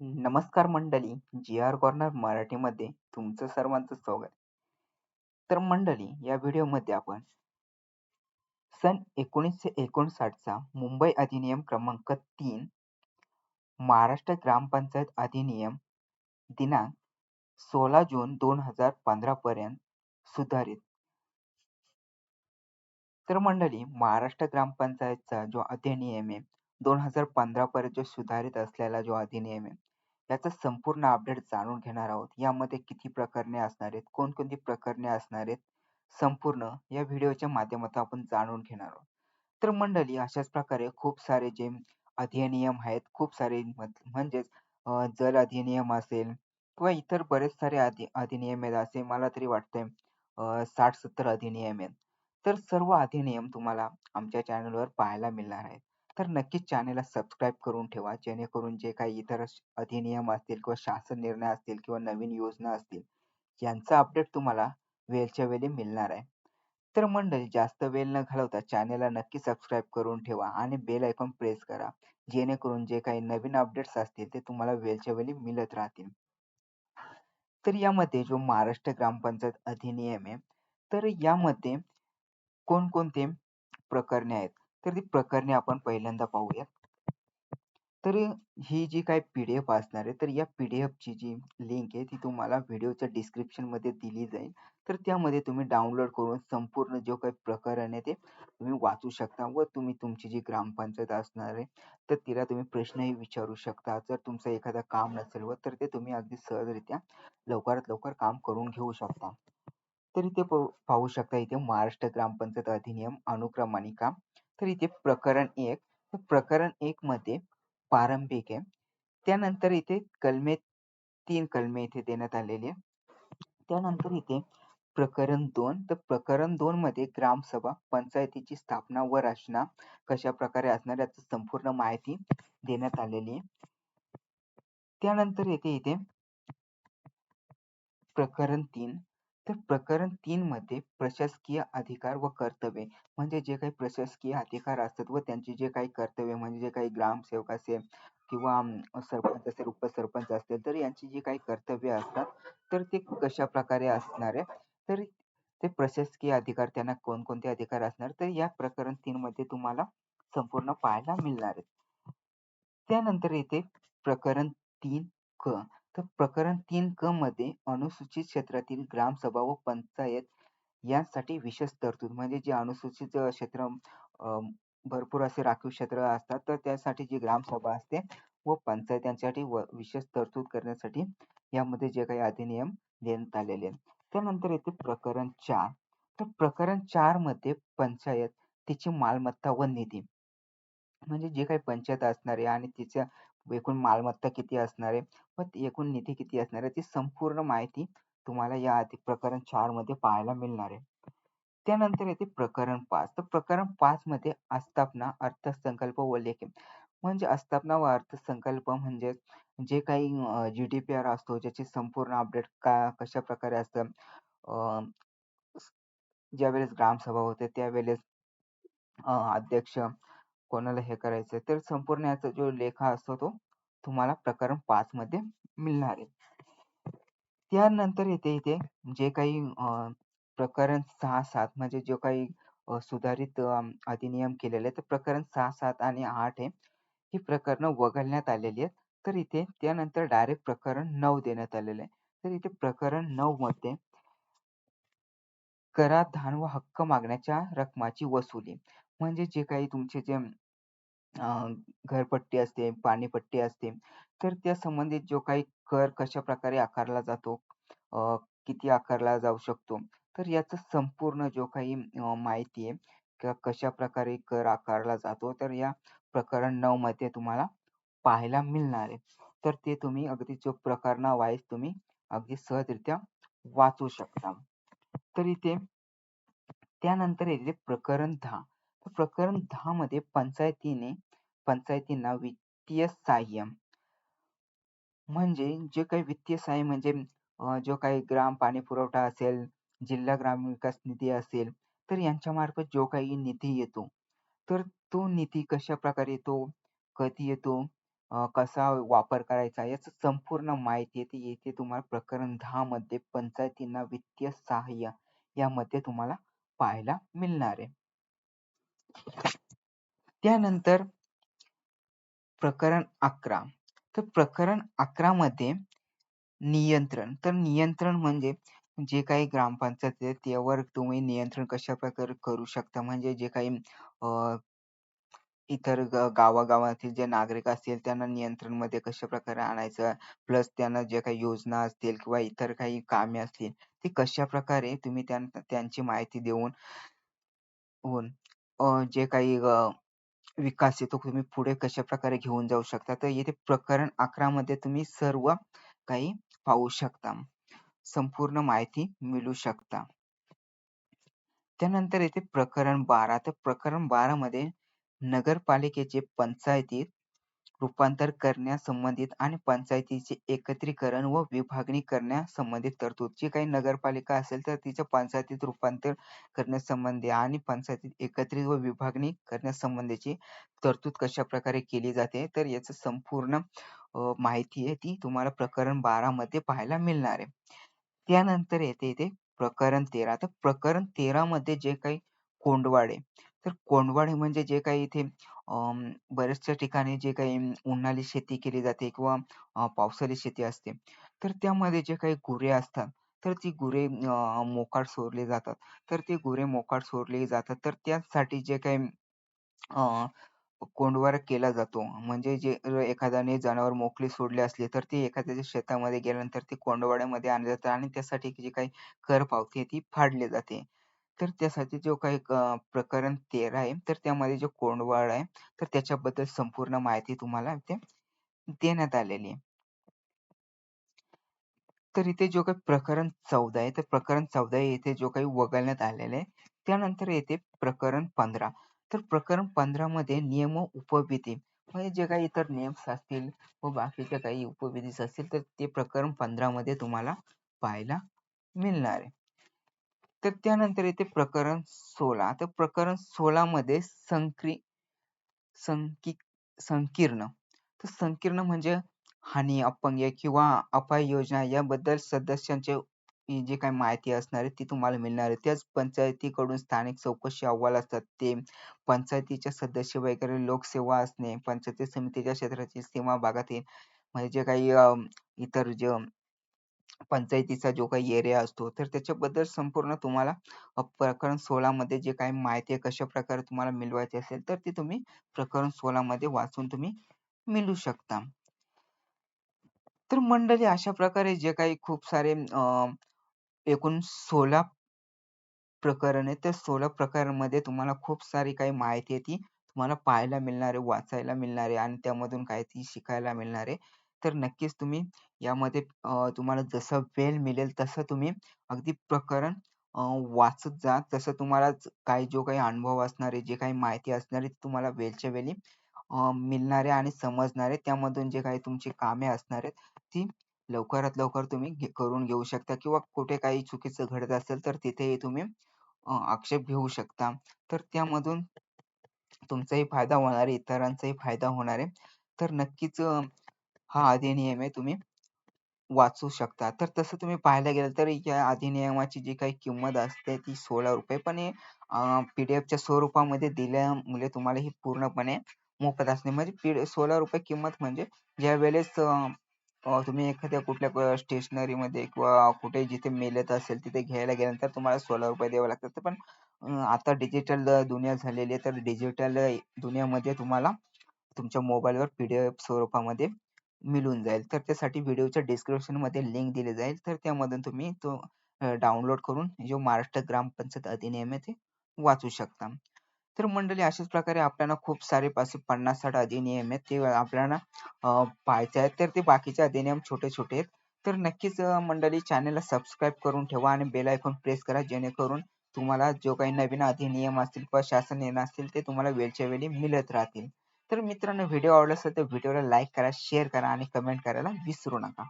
नमस्कार मंडळी जी R corner मराठीमध्ये तुमचं सर्वांचं स्वागत. तर मंडळी या व्हिडिओमध्ये आपण सन एकोणीसशे एकोणसाठचा मुंबई अधिनियम क्रमांक तीन महाराष्ट्र ग्रामपंचायत अधिनियम दिनांक सोळा जून दोन हजार पंधरा पर्यंत सुधारित. तर मंडळी महाराष्ट्र ग्रामपंचायतचा जो अधिनियम आहे दोन हजार पंधरा पर्यंत जो सुधारित असलेला जो अधिनियम आहे याचा संपूर्ण अपडेट जाणून घेणार आहोत. यामध्ये किती प्रकरणे असणार आहेत? कोणकोणती प्रकरणे असणार आहेत? संपूर्ण या व्हिडिओच्या माध्यमातून आपण जाणून घेणार आहोत. तर मंडळी अशाच प्रकारे खूप सारे जे अधिनियम आहेत खूप सारे म्हणजेच जल अधिनियम असेल किंवा इतर बरेच सारे अधि अधिनियम आहेत. असे मला तरी वाटतंय साठ सत्तर अधिनियम आहेत. तर सर्व अधिनियम तुम्हाला आमच्या चॅनलवर पाहायला मिळणार आहेत. तर नक्कीच चॅनेलला सबस्क्राईब करून ठेवा जेणेकरून जे काही इतर अधिनियम असतील किंवा शासन निर्णय असतील किंवा नवीन योजना असतील यांचा अपडेट तुम्हाला वेळच्या वेळी मिळणार आहे. तर मंडळी जास्त वेळ न घालवता चॅनेलला नक्की सबस्क्राईब करून ठेवा आणि बेल आयकॉन प्रेस करा जेणेकरून जे काही नवीन अपडेट्स असतील ते तुम्हाला वेळच्या वेळी मिळत राहतील. तर यामध्ये जो महाराष्ट्र ग्रामपंचायत अधिनियम आहे तर यामध्ये कोणकोणते प्रकरणे आहेत? तर ती प्रकरणे आपण पहिल्यांदा पाहूया तर ही जी काही पी डी एफ असणार आहे तर या पी डी एफची जी लिंक आहे ती तुम्हाला व्हिडिओच्या डिस्क्रिप्शनमध्ये दिली जाईल. तर त्यामध्ये तुम्ही डाउनलोड करून संपूर्ण जो काही प्रकरण आहे ते तुम्ही वाचू शकता व तुम्ही तुमची जी ग्रामपंचायत असणार आहे तर तिला तुम्ही प्रश्नही विचारू शकता. जर तुमचं एखादं काम नसेल व तर ते तुम्ही अगदी सहजरित्या लवकरात लवकर काम करून घेऊ शकता. तर इथे पाहू शकता इथे महाराष्ट्र ग्रामपंचायत अधिनियम अनुक्रमानिका तर इथे प्रकरण एक प्रकरण एक मध्ये प्रारंभिक आहे. त्यानंतर इथे कलमे तीन कलमे इथे देण्यात आलेली आहे. त्यानंतर इथे प्रकरण दोन तर प्रकरण दोन मध्ये ग्रामसभा पंचायतीची स्थापना व रचना कशा प्रकारे असणार याची संपूर्ण माहिती देण्यात आलेली आहे. त्यानंतर येते इथे प्रकरण तीन तर प्रकरण तीन मध्ये प्रशासकीय अधिकार व कर्तव्ये म्हणजे जे काही प्रशासकीय अधिकार असतात व त्यांचे जे काही कर्तव्य म्हणजे जे काही ग्रामसेवक असेल किंवा सरपंच असेल उपसरपंच असतील तर यांची जी काही कर्तव्य असतात तर ते कशा प्रकारे असणार आहे? तर ते प्रशासकीय अधिकार त्यांना कोणकोणते अधिकार असणार? तर या प्रकरण तीन मध्ये तुम्हाला संपूर्ण पाहायला मिळणार आहे. त्यानंतर येते प्रकरण तीन क. तर प्रकरण तीन क मध्ये अनुसूचित क्षेत्रातील ग्रामसभा व पंचायत यांसाठी विशेष तरतूद म्हणजे जे अनुसूचित क्षेत्र भरपूर असे राखीव क्षेत्र असतात तर त्यासाठी जी ग्रामसभा असते व पंचायत यांच्यासाठी विशेष तरतूद करण्यासाठी यामध्ये जे काही अधिनियम देण्यात आलेले आहेत. त्यानंतर येते प्रकरण चार. तर प्रकरण चारमध्ये पंचायत तिची मालमत्ता व निधी म्हणजे जे काही पंचायत असणार आहे आणि तिच्या एकूण मालमत्ता किती असणार आहे? व एकूण निधी किती असणार आहे? ती संपूर्ण माहिती तुम्हाला या आधी प्रकरण चारमध्ये पाहायला मिळणार आहे. त्यानंतर येते प्रकरण पाच. तर प्रकरण पाच मध्ये आस्थापना अर्थसंकल्प व लेखे. म्हणजे आस्थापना व अर्थसंकल्प म्हणजे जे काही जी डी पी आर असतो ज्याची संपूर्ण अपडेट का कशा प्रकारे असतं? ज्यावेळेस ग्रामसभा होते त्यावेळेस अध्यक्ष कोणाला हे करायचं तर संपूर्ण याचा जो लेखा असतो तो तुम्हाला प्रकरण पाच मध्ये मिळणार आहे. त्यानंतर येते इथे जे काही प्रकरण सहा सात म्हणजे जो काही सुधारित अधिनियम केलेले तर प्रकरण सहा सात आणि आठ आहे ही प्रकरण वगळण्यात आलेली आहेत. तर इथे त्यानंतर डायरेक्ट प्रकरण नऊ देण्यात आलेले आहे. तर इथे प्रकरण नऊ मध्ये कराधान व हक्क मागण्याच्या रकमाची वसुली. म्हणजे जे काही तुमचे जे घरपट्टी असते पाणीपट्टी असते तर त्या संबंधित जो काही कर कशा प्रकारे आकारला जातो किती आकारला जाऊ शकतो तर याचा संपूर्ण जो काही माहिती आहे किंवा कशा प्रकारे कर आकारला जातो तर या प्रकरण नऊ मध्ये तुम्हाला पाहायला मिळणार आहे. तर ते तुम्ही अगदी जो प्रकरणा वाईज तुम्ही अगदी सहजरित्या वाचू शकता. तर इथे त्यानंतर येते प्रकरण दहा. प्रकरण दहा मध्ये पंचायतीने पंचायतींना वित्तीय सहाय्य म्हणजे जे काही वित्तीय सहाय्य म्हणजे जो काही ग्राम पाणी पुरवठा असेल जिल्हा ग्रामीण विकास निधी असेल तर यांच्या मार्फत जो काही निधी येतो तर तो निधी कशा प्रकारे येतो कधी येतो अं कसा वापर करायचा याची संपूर्ण माहिती येते येथे तुम्हाला प्रकरण दहा मध्ये पंचायतींना वित्तीय सहाय्य यामध्ये तुम्हाला पाहायला मिळणार आहे. त्यानंतर प्रकरण अकरा. तर प्रकरण अकरा मध्ये नियंत्रण. तर नियंत्रण म्हणजे जे काही ग्रामपंचायत आहे त्यावर तुम्ही नियंत्रण कशा प्रकारे करू शकता? म्हणजे जे काही अं इतर गावागावातील जे नागरिक असतील त्यांना नियंत्रणमध्ये कशा प्रकारे आणायचं? प्लस त्यांना जे काही योजना असतील किंवा इतर काही कामे असतील ती कशा प्रकारे तुम्ही त्यांची माहिती देऊन अं जे काही विकास आहे तो तुम्ही पुढे कशा प्रकारे घेऊन जाऊ शकता तर येथे प्रकरण अकरा मध्ये तुम्ही सर्व काही पाहू शकता. संपूर्ण माहिती मिळू शकता. त्यानंतर येथे प्रकरण बारा. तर प्रकरण बारा मध्ये नगरपालिकेचे पंचायतीत रूपांतर करण्यासंबंधित आणि पंचायतीचे एकत्रीकरण व विभागणी करण्यासंबंधित तरतूद. जी काही नगरपालिका असेल तर तिच्या पंचायतीत रूपांतर करण्यासंबंधी आणि पंचायतीत एकत्रित व विभागणी करण्यासंबंधीची तरतूद कशा प्रकारे केली जाते तर याचं संपूर्ण माहिती आहे ती तुम्हाला प्रकरण बारा मध्ये पाहायला मिळणार आहे. त्यानंतर येते इथे प्रकरण तेरा. तर प्रकरण तेरा मध्ये जे काही कोंडवाडे तर कोंडवाडे म्हणजे जे काही इथे अं बऱ्याचशा ठिकाणी जे काही उन्हाळी शेती केली जाते किंवा पावसाळी शेती असते. तर त्यामध्ये जे काही गुरे असतात तर ती गुरे मोकाट सोडली जातात. तर ती गुरे मोकाट सोडली जातात. तर त्यासाठी जे काही अं कोंडवारा केला जातो. म्हणजे जे एखाद्याने जनावर मोकळी सोडले असले तर ते एखाद्याच्या शेतामध्ये गेल्यानंतर ते कोंडवाड्यामध्ये आणले जाते आणि त्यासाठी जी काही कर पावती आहे ती फाडली जाते. तर त्यासाठी जो काही प्रकरण तेरा आहे तर त्यामध्ये जो कोंडवाळ आहे तर त्याच्याबद्दल संपूर्ण माहिती तुम्हाला इथे देण्यात आलेली आहे. तर इथे जो काही प्रकरण चौदा आहे तर प्रकरण चौदा येथे जो काही वगळण्यात आलेले आहे त्यानंतर येते प्रकरण पंधरा. तर प्रकरण पंधरा मध्ये नियम व उपविधी म्हणजे जे काही इतर नियम असतील व बाकीच्या काही उपविधी असतील तर ते प्रकरण पंधरा मध्ये तुम्हाला पाहायला मिळणार आहे. तर त्यानंतर येते प्रकरण सोळा. तर प्रकरण सोळा मध्ये संक्री संकी संकीर्ण. तर संकीर्ण म्हणजे हानी अपंग किंवा अपाय योजना याबद्दल सदस्यांचे जी काही माहिती असणार आहे ती तुम्हाला मिळणार आहे. त्याच पंचायतीकडून स्थानिक चौकशी अहवाल असतात. ते पंचायतीच्या सदस्य वगैरे लोकसेवा असणे पंचायती समितीच्या क्षेत्राची सीमा भागातील म्हणजे जे काही इतर जे पंचायतीचा जो काही एरिया असतो तर त्याच्याबद्दल संपूर्ण तुम्हाला प्रकरण सोळा मध्ये जे काही माहिती आहे कशा प्रकारे तुम्हाला मिळवायची असेल तर ती तुम्ही प्रकरण सोळा मध्ये वाचून तुम्ही मिळू शकता. तर मंडळी अशा प्रकारे जे काही खूप सारे अं एकूण सोळा प्रकरण आहे त्या सोळा प्रकरणामध्ये तुम्हाला खूप सारी काही माहिती आहे ती तुम्हाला पाहायला मिळणार आहे वाचायला मिळणार आहे आणि त्यामधून काही ती शिकायला मिळणार आहे. तर नक्कीच तुम्ही यामध्ये तुम्हाला जसं वेळ मिळेल तसं तुम्ही अगदी प्रकरण वाचत जा. तसं तुम्हाला काही जो काही अनुभव असणार आहे जे काही माहिती असणार आहे तुम्हाला वेळच्या वेळी मिळणारे आणि समजणारे. त्यामधून जे काही तुमची कामे असणार आहेत ती लवकरात लवकर तुम्ही करून घेऊ शकता किंवा कुठे काही चुकीचं घडत असेल तर तिथेही तुम्ही आक्षेप घेऊ शकता. तर त्यामधून तुमचाही फायदा होणार आहे इतरांचाही फायदा होणार आहे. तर नक्कीच हा अधिनियम आहे तुम्ही वाचू शकता. तर तसं तुम्ही पाहायला गेलं तर या अधिनियमाची जी काही किंमत असते ती सोळा रुपये पण हे डी एफच्या स्वरूपामध्ये दिल्यामुळे तुम्हाला ही पूर्णपणे मोफत असणे म्हणजे सोळा रुपये किंमत म्हणजे ज्या वेळेस तुम्ही एखाद्या कुठल्या स्टेशनरीमध्ये किंवा कुठे जिथे मिळत असेल तिथे घ्यायला गेल्यानंतर तुम्हाला सोळा रुपये द्यावे लागतात. पण आता डिजिटल दुनिया झालेली आहे तर डिजिटल दुनियामध्ये तुम्हाला तुमच्या मोबाईलवर पीडीएफ स्वरूपामध्ये मिळून जाईल. तर त्यासाठी व्हिडिओच्या डिस्क्रिप्शनमध्ये लिंक दिली जाईल. तर त्यामधून तुम्ही तो डाउनलोड करून जो महाराष्ट्र ग्रामपंचायत अधिनियम आहे ते वाचू शकता. तर मंडळी अशाच प्रकारे आपल्याला खूप सारे पाचशे पन्नास साठ अधिनियम आहेत ते आपल्याला पाहायचे आहेत. तर ते बाकीचे अधिनियम छोटे छोटे आहेत. तर नक्कीच मंडळी चॅनलला सबस्क्राईब करून ठेवा आणि बेल आयकॉन प्रेस करा जेणेकरून तुम्हाला जो काही नवीन अधिनियम असतील किंवा शासन निर्णय असतील ते तुम्हाला वेळच्या वेळी मिळत राहतील. तर मित्रांनो व्हिडिओ आवडला असेल तर व्हिडिओला लाईक करा शेअर करा आणि कमेंट करायला विसरू नका.